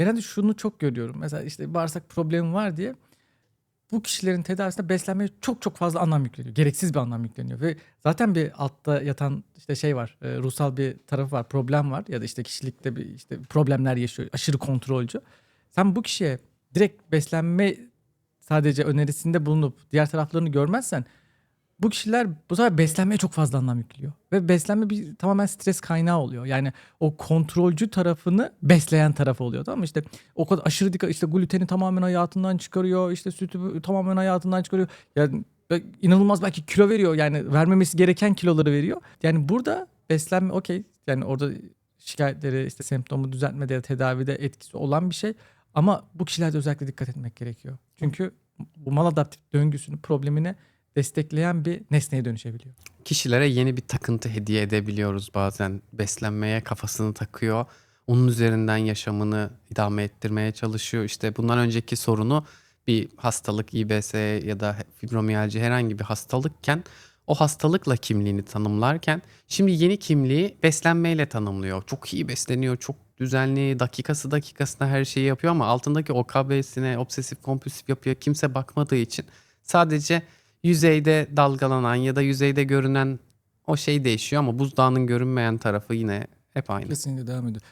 genelde şunu çok görüyorum. Mesela işte bağırsak problemi var diye bu kişilerin tedavisinde beslenmeye çok çok fazla anlam yükleniyor. Gereksiz bir anlam yükleniyor ve zaten bir altta yatan işte şey var. e, ruhsal bir tarafı var, problem var ya da işte kişilikte bir işte problemler yaşıyor. Aşırı kontrolcü. Sen bu kişiye direkt beslenme sadece önerisinde bulunup diğer taraflarını görmezsen bu kişiler bu sefer beslenmeye çok fazla anlam yüklüyor. Ve beslenme bir tamamen stres kaynağı oluyor. Yani o kontrolcü tarafını besleyen tarafı oluyor tamam mı? İşte o kadar aşırı dikkat işte gluteni tamamen hayatından çıkarıyor. işte sütü tamamen hayatından çıkarıyor. Yani be- inanılmaz belki kilo veriyor. Yani vermemesi gereken kiloları veriyor. Yani burada beslenme okey. Yani orada şikayetleri işte semptomu düzeltmede ya da tedavide etkisi olan bir şey. Ama bu kişilerde özellikle dikkat etmek gerekiyor. Çünkü bu maladaptif döngüsünü problemine destekleyen bir nesneye dönüşebiliyor. Kişilere yeni bir takıntı hediye edebiliyoruz bazen. Beslenmeye kafasını takıyor. Onun üzerinden yaşamını idame ettirmeye çalışıyor. İşte bundan önceki sorunu bir hastalık, İBS ya da fibromiyalji herhangi bir hastalıkken o hastalıkla kimliğini tanımlarken şimdi yeni kimliği beslenmeyle tanımlıyor. Çok iyi besleniyor, çok düzenli, dakikası dakikasına her şeyi yapıyor ama altındaki OKB'sine, obsesif kompulsif yapıya kimse bakmadığı için sadece yüzeyde dalgalanan ya da yüzeyde görünen o şey değişiyor ama buzdağının görünmeyen tarafı yine hep aynı. Kesinlikle devam ediyor.